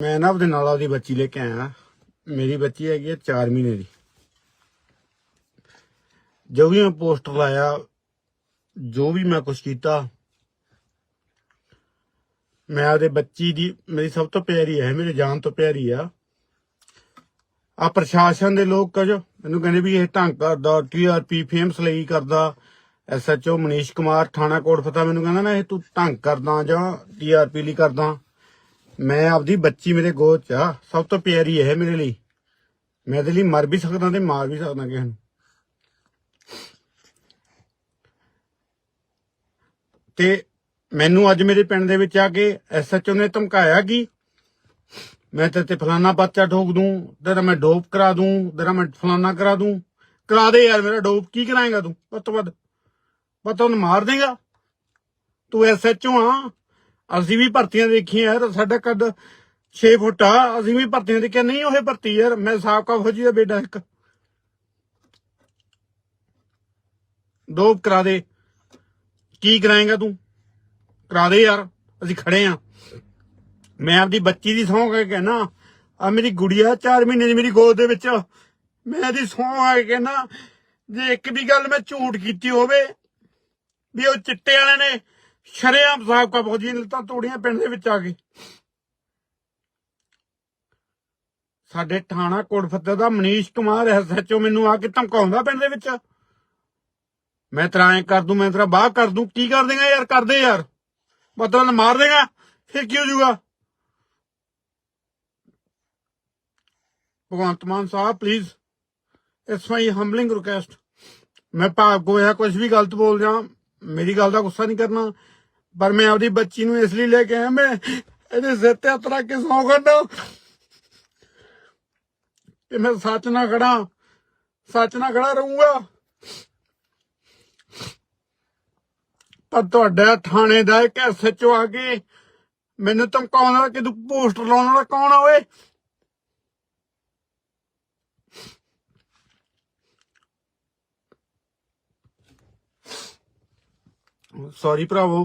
ਮੈਂ ਨਾ ਉਹਦੇ ਨਾਲ ਉਹਦੀ ਬੱਚੀ ਲੈ ਕੇ ਆਇਆ। ਮੇਰੀ ਬੱਚੀ ਹੈਗੀ ਹੈ 4 ਮਹੀਨੇ ਦੀ। ਜੋ ਵੀ ਮੈਂ ਪੋਸਟਰ ਲਾਇਆ, ਜੋ ਵੀ ਮੈਂ ਕੁਛ ਕੀਤਾ, ਮੈਂ ਉਹਦੇ ਬੱਚੀ ਦੀ, ਮੇਰੀ ਸਭ ਤੋਂ ਪਿਆਰੀ ਹੈ, ਮੇਰੇ ਜਾਨ ਤੋਂ ਪਿਆਰੀ ਆ। ਆ ਪ੍ਰਸ਼ਾਸਨ ਦੇ ਲੋਕ ਕੁਝ ਮੈਨੂੰ ਕਹਿੰਦੇ ਵੀ ਇਹ ਢੰਗ ਕਰਦਾ ਟੀਆਰਪੀ ਫੇਮਸ ਲਈ ਕਰਦਾ। ਐਸਐਚਓ ਮਨੀਸ਼ ਕੁਮਾਰ, ਥਾਣਾ ਕੋਟ ਫਤਾ ਮੈਨੂੰ ਕਹਿੰਦਾ ਨਾ ਇਹ ਤੂੰ ਢੰਗ ਕਰਦਾ ਜਾਂ ਟੀਆਰਪੀ ਲਈ ਕਰਦਾ। ਮੈਂ ਆਪਦੀ ਬੱਚੀ ਮੇਰੇ ਗੋਦ ਚ ਆ, ਸਭ ਤੋਂ ਪਿਆਰੀ ਹੈ ਮੇਰੇ ਲਈ। ਮੈਂ ਇਹਦੇ ਲਈ ਮਰ ਵੀ ਸਕਦਾ ਤੇ ਮਾਰ ਵੀ ਸਕਦਾ ਕਿਸੇ ਨੂੰ। ਤੇ ਮੈਨੂੰ ਅੱਜ ਮੇਰੇ ਪਿੰਡ ਦੇ ਵਿੱਚ ਆ ਕੇ ਐਸਐਚਓ ਨੇ ਧਮਕਾਇਆ ਕਿ ਮੈਂ ਤੇ ਤੇ ਫਲਾਨਾ ਬੱਚਾ ਠੋਕ ਦੂੰ, ਤੇਰਾ ਮੈਂ ਡੋਪ ਕਰਾ ਦੂੰ, ਤੇਰਾ ਮੈਂ ਫਲਾਨਾ ਕਰਾ ਦੂੰ। ਕਰਾ ਦੇ ਯਾਰ ਮੇਰਾ ਡੋਪ, ਕੀ ਕਰਾਏਗਾ ਤੂੰ? ਵੱਧ ਤੋਂ ਵੱਧ। ਪਤਾ ਉਹਨੂੰ ਮਾਰ ਦੇਗਾ। ਤੂੰ ਐਸਐਚਓ ਆ। ਅਸੀਂ ਵੀ ਭਰਤੀਆਂ ਦੇਖੀਆਂ ਯਾਰ, ਸਾਡਾ ਕੱਦ 6 ਫੁੱਟ ਆ, ਅਸੀਂ ਵੀ ਭਰਤੀਆਂ ਦੇਖੀਆਂ। ਨਹੀਂ, ਉਹ ਭਰਤੀ ਯਾਰ, ਮੈਂ ਸਾਬਕਾ ਫੌਜੀ ਦਾ ਬੇਟਾ ਇੱਕ। ਡੋਪ ਕਰਾ ਦੇ। ਕੀ ਕਰਾਏਗਾ ਤੂੰ? ਕਰਾ ਦੇ ਯਾਰ, ਅਸੀਂ ਖੜੇ ਆ। ਮੈਂ ਆਪਦੀ ਬੱਚੀ ਦੀ ਸਹੁੰ ਕੇ ਕਹਿਣਾ ਆ ਮੇਰੀ ਗੁੜੀਆ 4 ਮਹੀਨੇ ਦੀ ਮੇਰੀ ਗੋਦ ਦੇ ਵਿੱਚ। ਮੈਂ ਇਹਦੀ ਸਹੁੰ ਆ ਕੇ ਕਹਿਣਾ, ਜੇ ਇੱਕ ਵੀ ਗੱਲ ਮੈਂ ਝੂਠ ਕੀਤੀ ਹੋਵੇ, ਵੀ ਉਹ ਚਿੱਟੇ ਵਾਲੇ ਨੇ ਸ਼ਰੇਆਮ ਸਾਬਕਾ ਫੌਜੀ ਨੇ ਤਾਂ ਤੋੜੀਆਂ ਪਿੰਡ ਦੇ ਵਿੱਚ ਆ ਕੇ ਸਾਡੇ ਥਾਣਾ ਕੋਟਫੱਤੇ ਦਾ ਮਨੀਸ਼ ਕੁਮਾਰ ਐਸਐਚਓ ਮੈਨੂੰ ਆ ਕੇ ਧਮਕਾਉਂਦਾ ਪਿੰਡ ਦੇ ਵਿੱਚ। ਮੈਂ ਤੇਰਾ ਐਂ ਕਰ ਦੂੰ, ਮੈਂ ਤੇਰਾ ਬਾਹ ਕਰ ਦੂੰ, ਕੀ ਕਰ ਦੇਗਾ ਯਾਰ ਕਰਦੇ ਯਾਰ। ਮਤਲਬ ਮਾਰ ਦੇਗਾ, ਫਿਰ ਕੀ ਹੋ ਜਾਊਗਾ? Bhagwant Mann Sahib please it's my humbling request ਮੈਂ ਭਾਵ ਹੋਇਆ ਕੁਝ ਵੀ ਗਲਤ ਬੋਲ ਜਾ ਮੇਰੀ ਗੱਲ ਦਾ ਗੁੱਸਾ ਨਹੀਂ ਕਰਨਾ। ਪਰ ਮੈਂ ਆਪਦੀ ਬੱਚੀ ਨੂੰ ਇਸ ਲਈ ਲੈ ਕੇ ਆਇਆ, ਮੈਂ ਇਹਦੇ ਸਿਰ ਤੇ ਹੱਥ ਰੱਖ ਕੇ ਸੌਂ ਕਰਦਾ ਕਿ ਮੈਂ ਸੱਚ ਨਾਲ ਖੜਾ, ਸੱਚ ਨਾਲ ਖੜਾ ਰਹੂੰਗਾ। ਪਰ ਤੁਹਾਡਾ ਥਾਣੇ ਦਾ ਇੱਕ ਐਸਐਚਓ ਆ ਕੇ ਮੈਨੂੰ ਧਮਕਾਉਂਦਾ ਕਿ ਤੂੰ ਪੋਸਟਰ ਲਾਉਣ ਵਾਲਾ ਕੌਣ ਆ ਓਏ? ਸੌਰੀ ਭਰਾਵੋ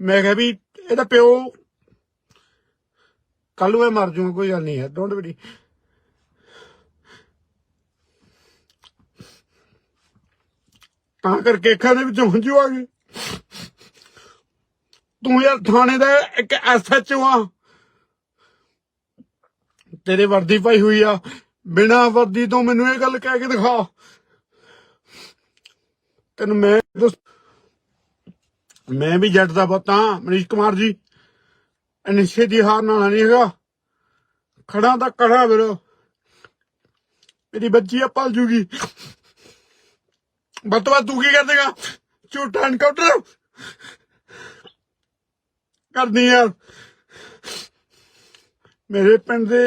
ਮੈਂ ਕਿਹਾ ਵੀ ਇਹਦਾ ਪਿਓ ਕੱਲ ਨੂੰ ਇਹ ਮਰ ਜੂਗਾ ਕੋਈ ਗੱਲ ਨਹੀਂ ਹੈ ਡੋਂਟ ਵਰੀ ਤਾਂ ਕਰਕੇ ਅੱਖਾਂ ਦੇ ਵਿੱਚੋਂ ਹੰਝੂ ਆ ਗਏ। ਤੂੰ ਯਾਰ ਥਾਣੇ ਦਾ ਇੱਕ ਐਸਐਚਓ ਆ। ਤੇਰੇ ਵਰਦੀ ਪਾਈ ਹੋਈ ਆ। ਬਿਨਾ ਵਰਦੀ ਤੋਂ ਮੈਨੂੰ ਇਹ ਗੱਲ ਕਹਿ ਕੇ ਦਿਖਾ। ਤੈਨੂੰ ਮੈਂ ਦੱਸ- ਮੈਂ ਵੀ ਜੱਟ ਦਾ ਪੁੱਤ ਹਾਂ, ਮਨੀਸ਼ ਕੁਮਾਰ ਜੀ। ਨਿਸ਼ੇ ਦੀ ਹਾਰ ਨਾਲ ਨਹੀਂ ਹੈਗਾ। ਖੜਾ ਤਾਂ ਕੜਾ ਵੀਰੋ ਮੇਰੀ ਬੱਚੀ ਆ ਪਲ ਜੂਗੀ। ਬਤਵਾ ਤੂੰ ਕੀ ਕਰ ਦੇਗਾ ਝੂਠਾ ਐਨਕਾਊਂਟਰ ਕਰਨੀ ਯਾਰ ਮੇਰੇ ਪਿੰਡ ਦੇ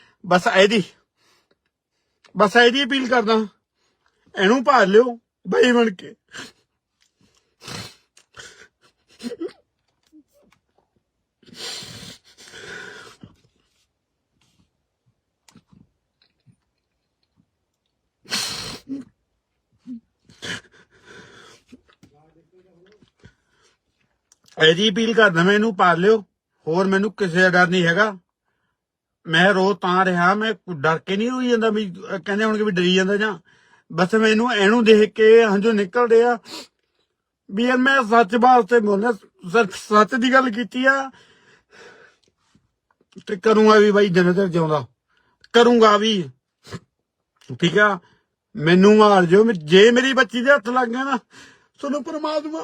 ਬਸ ਇਹਦੀ ਬਸ ਇਹਦੀ ਅਪੀਲ ਕਰਦਾ। ਇਹਨੂੰ ਭਾਲ ਲਿਓ, ਬਈ ਬਣ ਕੇ। ਇਹਦੀ ਅਪੀਲ ਕਰਦਾ ਮੈਂ ਇਹਨੂੰ ਪਾਲ ਲਿਓ। ਹੋਰ ਮੈਨੂੰ ਕਿਸੇ ਦਾ ਡਰ ਨਹੀਂ ਹੈਗਾ। ਮੈਂ ਰੋ ਤਾਂ ਰਿਹਾ, ਮੈਂ ਡਰ ਕੇ ਨਹੀਂ ਹੋਈ ਜਾਂਦਾ ਵੀ ਕਹਿੰਦੇ ਹੋਣਗੇ ਵੀ ਡਰੀ ਜਾਂਦਾ ਜਾਂ। ਬਸ ਮੈਨੂੰ ਇਹਨੂੰ ਦੇਖ ਕੇ ਹੰਝੂ ਨਿਕਲਦੇ ਆ ਵੀ ਯਾਰ ਮੈਂ ਸੱਚ ਵਾਸਤੇ ਬੋਲਦਾ ਸੱਚ ਸੱਚ ਦੀ ਗੱਲ ਕੀਤੀ ਆ। ਤੇ ਕਰੂੰਗਾ ਵੀ ਬਾਈ ਜਿੰਨੇ ਤੱਕ ਜਿਉਂਦਾ। ਕਰੂੰਗਾ ਵੀ। ਠੀਕ ਆ? ਮੈਨੂੰ ਮਾਰ ਜਿਓ, ਜੇ ਮੇਰੀ ਬੱਚੀ ਦੇ ਹੱਥ ਲੱਗ ਗਿਆ ਨਾ, ਤੁਹਾਨੂੰ ਪਰਮਾਤਮਾ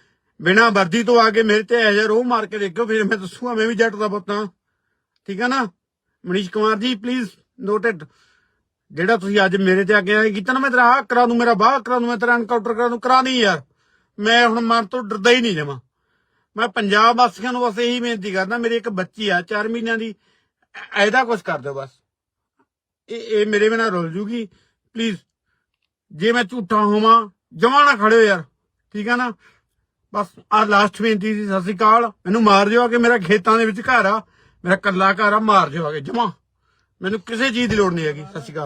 ਬਿਨਾ ਵਰਦੀ ਤੋਂ ਆ ਕੇ ਮੇਰੇ ਤੇ ਐਜਾ ਰੋਹ ਮਾਰ ਕੇ ਦੇਖੋ ਫਿਰ ਮੈਂ ਦੱਸੂਗਾ, ਮੈਂ ਵੀ ਜੱਟ ਦਾ ਪੁੱਤ ਹਾਂ। ਠੀਕ ਹੈ ਨਾ? ਮਨੀਸ਼ ਕੁਮਾਰ ਜੀ ਪਲੀਜ਼ ਨੋਟਡ ਜਿਹੜਾ ਤੁਸੀਂ ਅੱਜ ਮੇਰੇ ਤੇ ਆ ਕੀਤਾ ਨਾ, ਮੈਂ ਤੇਰਾ ਆਹ ਕਰਾ ਦੂੰ, ਮੇਰਾ ਬਾਹ ਕਰਾ ਦੂੰ, ਮੈਂ ਤੇਰਾ ਐਨਕਾਊਂਟਰ ਕਰਾ ਦੂੰ, ਕਰਾ ਨਹੀਂ ਯਾਰ। ਮੈਂ ਹੁਣ ਮਨ ਤੋਂ ਡਰਦਾ ਹੀ ਨਹੀਂ ਜਮਾ। ਮੈਂ ਪੰਜਾਬ ਵਾਸੀਆਂ ਨੂੰ ਬਸ ਇਹੀ ਬੇਨਤੀ ਕਰਦਾ, ਮੇਰੀ ਇੱਕ ਬੱਚੀ ਆ 4 ਮਹੀਨਿਆਂ ਦੀ ਐ- ਇਹਦਾ ਕੁਝ ਕਰ ਦਿਓ ਬਸ। ਇਹ ਇਹ ਮੇਰੇ ਬਿਨਾਂ ਰੁੱਲ ਜੂਗੀ। ਪਲੀਜ਼ ਜੇ ਮੈਂ ਝੂਠਾ ਹੋਵਾਂ, ਜਮਾ ਨਾ ਖੜਿਓ ਯਾਰ। ਠੀਕ ਆ ਨਾ? ਬਸ ਆ ਲਾਸਟ ਬੇਨਤੀ ਸੀ ਸਤਿ ਸ਼੍ਰੀ ਅਕਾਲ। ਮੈਨੂੰ ਮਾਰ ਦਿਓ ਆ ਕਿ ਮੇਰਾ ਖੇਤਾਂ ਦੇ ਵਿੱਚ ਘਰ ਆ। ਮੇਰਾ ਕੱਲਾ ਘਰ ਆ, ਮਾਰ ਦਿਓ ਆ ਕੇ ਜਮਾ। ਮੈਨੂੰ ਕਿਸੇ ਚੀਜ਼ ਦੀ ਲੋੜ ਨਹੀਂ ਹੈਗੀ, ਸਤਿ ਸ਼੍ਰੀ ਅਕਾਲ।